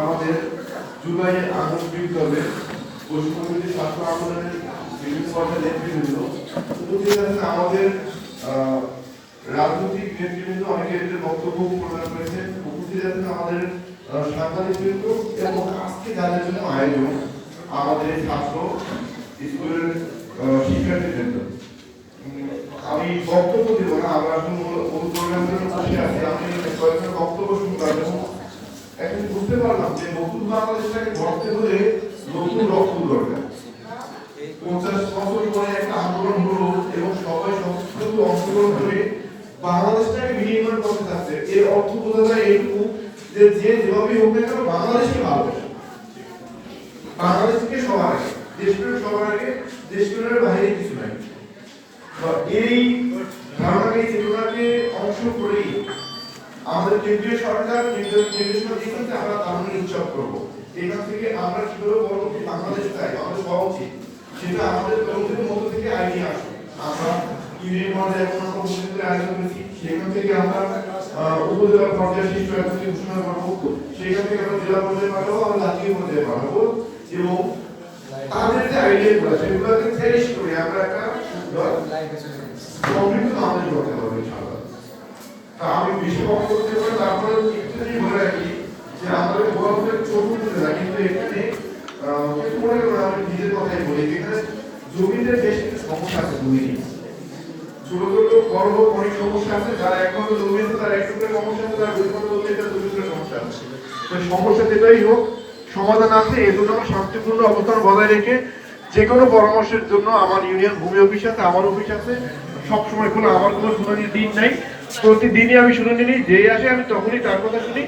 আমাদের July August বিপ্লবে পশ্চিমবঙ্গের ছাত্র আন্দোলনের বিভিন্ন পর্যায়ে নেতৃবৃন্দ আমাদের রাজনৈতিক নেতৃবৃন্দ অনেকে এদের বক্তব্য প্রদান করেছেন। উপস্থিত আছেন আমাদের আহ, সাংবাদিক বৃন্দ এবং আজকে যাদের জন্য আয়োজন আমাদের ছাত্র স্কুলের আহ, শিক্ষার্থীবৃন্দ আমি বক্তব্য দেবো না আমরা আসলে মূল- মূল প্রোগ্রামের জন্য বসে আছি আমি কয়েকটা বক্তব্য শুনলাম এবং এখন বুঝতে পারলাম যে নতুন বাংলাদেশটাকে গড়তে হলে নতুন রক্ত দরকার। পঞ্চাশ বছর পরে একটা আন্দোলন হলো এবং সবাই সংস্কৃত অংশগ্রহণ করে বাংলাদেশটাকে বিনির্মাণ করতে এর অর্থ বোঝা যায় যে যে যেভাবে হোক না কেন বাংলাদেশকে ভালোবাসে। বাংলাদেশকে সবার আগে দেশপ্রেম সবার আগে দেশপ্রেমের বাইরে কিছু নাই। এই ধারণাকে চেতনাকে অংশ করেই আমাদের কেন্দ্রীয় সরকার নির্দেশ- নির্দেশনা আমরা তারুণ্য উৎসব করব। এখান থেকে আমরা কীভাবে পরবর্তী বাংলাদেশ চাই আমাদের হওয়া উচিত। সেটা আমাদের তরুণদের মধ্যে থেকে আইডিয়া আসে আমরা ইউনিয়ন পর্যায়ে আয়োজন করেছি। সেখান থেকে আমরা উপজেলা পর্যায়ে শীর্ষ একত্রে ঘোষণা করব সেখান থেকে আমরা জেলা পর্যায়ে পাঠাবো আমরা জাতীয় পর্যায়ে পাঠাবো। এবং তাদের যে আইডিয়া গুলো সেগুলোকে চেরিশ করে আমরা একটা সুন্দর সমৃদ্ধ আমাদের করতে হবে আমি বেশি দিতে পারি, তারপরে বলে রাখি যে আমাদের দিতে না, কিন্তু এখানে আমি নিজের কথাই বলি এখানে জমিতে বেশ কিছু সমস্যা আছে জমি ছোট ছোট অনেক সমস্যা আছে, যারা এক মাত্র জমি আছে সমস্যা আছে সমস্যা আছে। সমস্যা যেটাই হোক, সমাধান আছে জন্য আমরা শান্তিপূর্ণ অবস্থান বজায় রেখে যে কোনো পরামর্শের জন্য আমার ইউনিয়ন ভূমি অফিস আছে, আমার অফিস আছে, সবসময় খোলা আমার কোনো শুনানির দিন নাই। প্রতিদিনই আমি শুনে নিই যেই আসে আমি তখনই তার কথা শুনি।